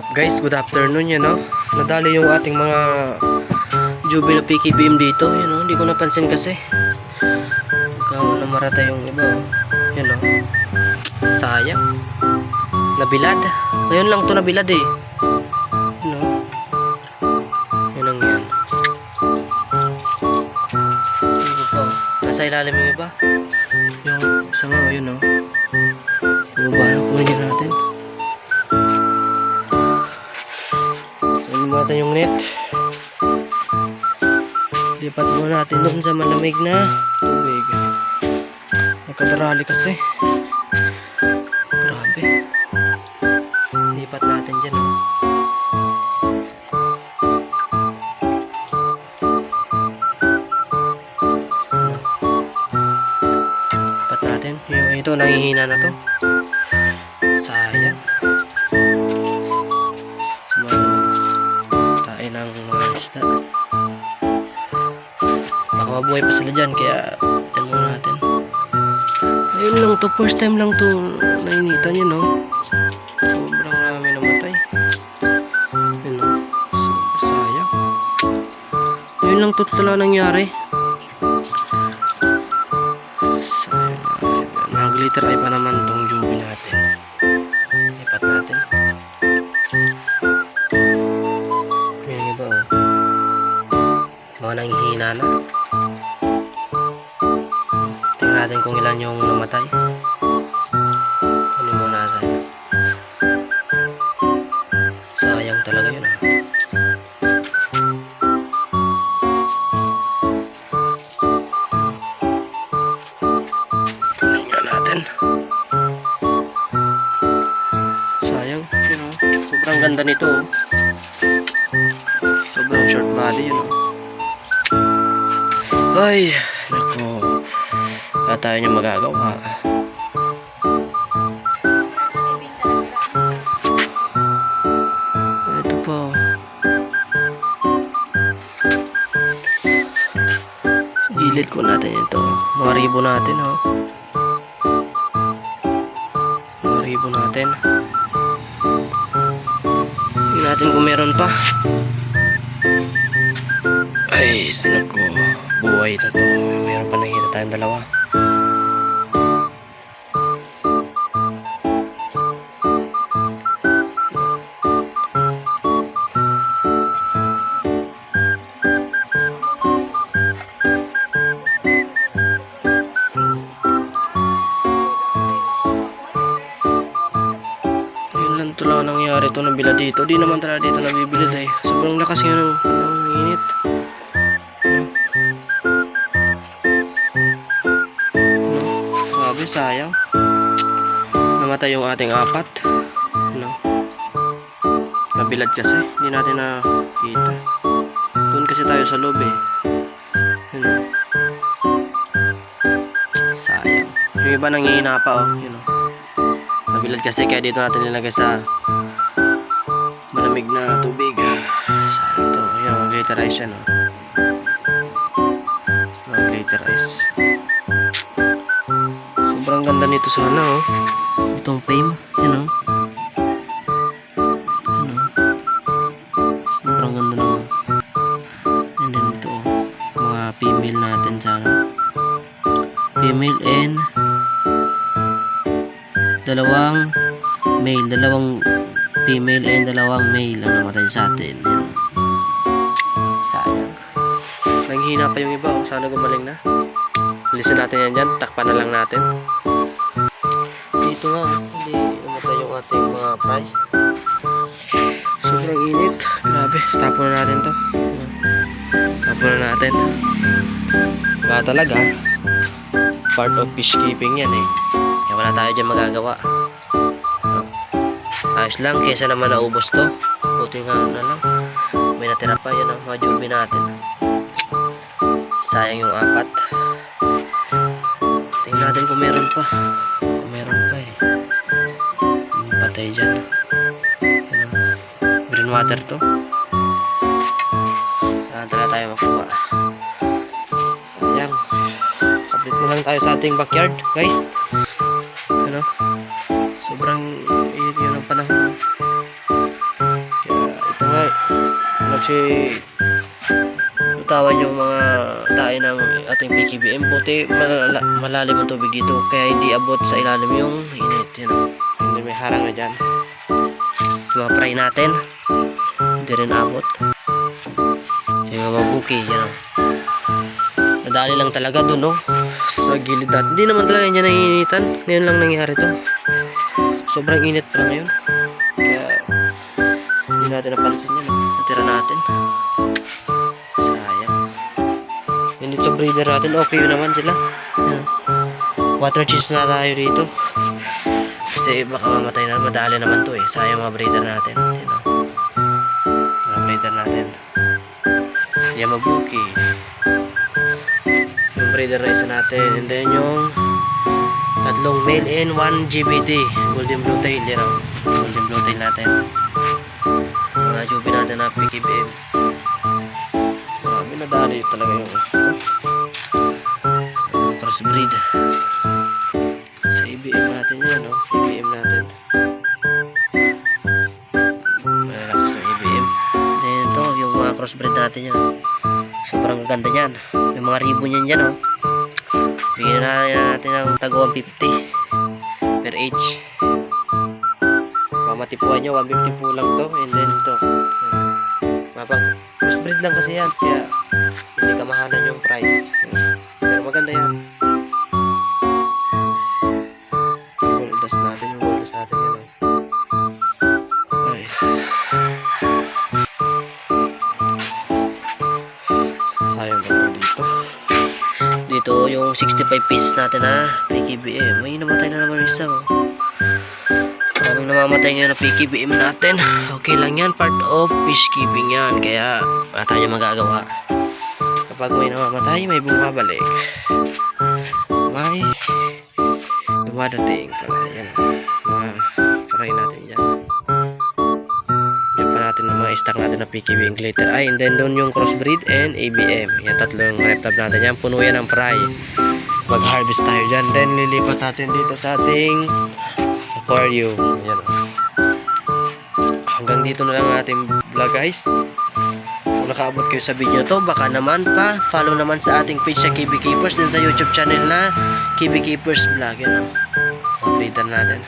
up guys? Good afternoon yan no? Nadali yung ating mga juvenile PKBM dito yun no? Hindi ko napansin kasi Ikaw na marata yung iba oh. Yun no? Sayang Nabilad Ngayon lang to nabilad eh Yun no? Yun ang yan Hindi pa oh. Nasa ilalim yung iba Yung isa nga oh, yun no? Bumaba na kunin natin natin yung net. Lipat muna natin doon sa malamig na tubig. Nagkadarali kasi. Grabe. Lipat natin dyan. Oh. Lipat natin. Yung ito, nangihina na to. Sumalang tayo ng mga isda. Baka pa sila dyan, kaya dyan muna natin. Ayun lang to, first time lang to nainitan yun, no? Sobrang rami namatay. Yun, no? So, sayang. Ayun lang to talaga nangyari. Sayang. Mga glitter eye pa naman tong jubi natin. Mga nanghihina na. Tingnan natin kung ilan yung namatay. Kunin muna natin. Sayang talaga yun ah. Tingnan natin. Sayang, yun oh. Sobrang ganda nito oh. Ay, nako. Wala tayo niya magagawa. Ito po. Gilid ko natin ito. Mga ribo natin oh. Mga ribo natin. Tingnan natin kung meron pa. Ay, naku. Buhay na to. Meron pa nakikita tayong dalawa. Talaga nangyari to nabila dito. Di naman talaga dito nabibili eh. Sobrang lakas ng, ng init. Sayang. Namatay yung ating apat. Ano? Nabilad kasi. Hindi natin nakita. Doon kasi tayo sa loob eh. Ano? Sayang. Yung iba nangihina pa oh. Yun oh. Nabilad kasi kaya dito natin nilagay sa malamig na tubig. Sayang to. Yan, mag-gliterize yan oh. Mag-gliterize. Sobrang ganda nito sana oh. Itong fame, yan oh. Yan oh. Sobrang ganda naman. And then ito oh. Mga female natin sana. Female and dalawang male, dalawang female and dalawang male ang namatay sa atin. Yan. Sayang. Nanghihina pa yung iba oh. Sana gumaling na. Alisin natin yan dyan. Takpan na lang natin. Dito nga. Hindi namatay yung ating mga fry. Sobrang init. Grabe. Tapon na natin to. Tapon na natin. Wala talaga. Part of fish keeping yan eh. Kaya wala tayo dyan magagawa. Ayos lang. Kesa naman naubos to. Buti nga na lang. May natira pa. Yan ang mga jubi natin. Sayang yung apat. Tingnan natin kung meron pa. Patay dyan. Green water to. Saan tayo makuha. Sayang. Update na lang tayo sa ating backyard, guys. Ano? Sobrang init yun ang panahon. kasi utawan yung mga tayo ng ating PKBM. Malala, malalim ang tubig dito kaya hindi abot sa ilalim yung init. Yan o. Harang na dyan. Fry natin. Hindi rin abot. Yung mga mabuki. Yan o. Nadali lang talaga dun no. Sa gilid natin. Hindi naman talaga yan naiinitan. Ngayon lang nangyari to. Sobrang init pa ngayon. Kaya hindi natin napansin yan. oh. Natira natin. Sayang. Yun sa breeder natin. Okay naman sila. Yan. Water cheese na tayo dito. Kasi baka mamatay na. Madali naman to eh. Sayang mga breeder natin. Yan o. Mga breeder natin. Yamabuki. Yung breeder na isa natin. And then yung tatlong male and one GBT. Golden Blue Tail. Yan o. Golden Blue Tail natin. Mga jubi natin na PKBM. Marami nadali talaga yung crossbreed. Sa crossbreed natin yan. Sobrang ganda niyan. Yung mga ribbon niyan dyan, oh. Bigyan na natin ng tago 150 per each. Mamatipuan nyo, 150 po lang to. And then ito. Mapang crossbreed lang kasi yan. Kaya hindi kamahalan yung price. Pero maganda yan. Dito yung 65 pieces natin na PKBM. May namatay na naman isa oh. Maraming namamatay ngayon na PKBM natin. Okay lang yan. Part of fishkeeping yan. Kaya wala tayo magagawa. Kapag may namamatay, may bumabalik. May dumadating pala. Yan. Mga stock natin na PKB glitter. Ay, and then doon yung crossbreed and ABM. Yan tatlong reptab natin yan. Puno yan ng fry. Mag-harvest tayo dyan. Then lilipat natin dito sa ating aquarium. Yan. Hanggang dito na lang ang ating vlog guys. Kung nakaabot kayo sa video to, baka naman pa follow naman sa ating page sa KB Keepers din sa YouTube channel na KB Keepers Vlog. Yan breeder natin.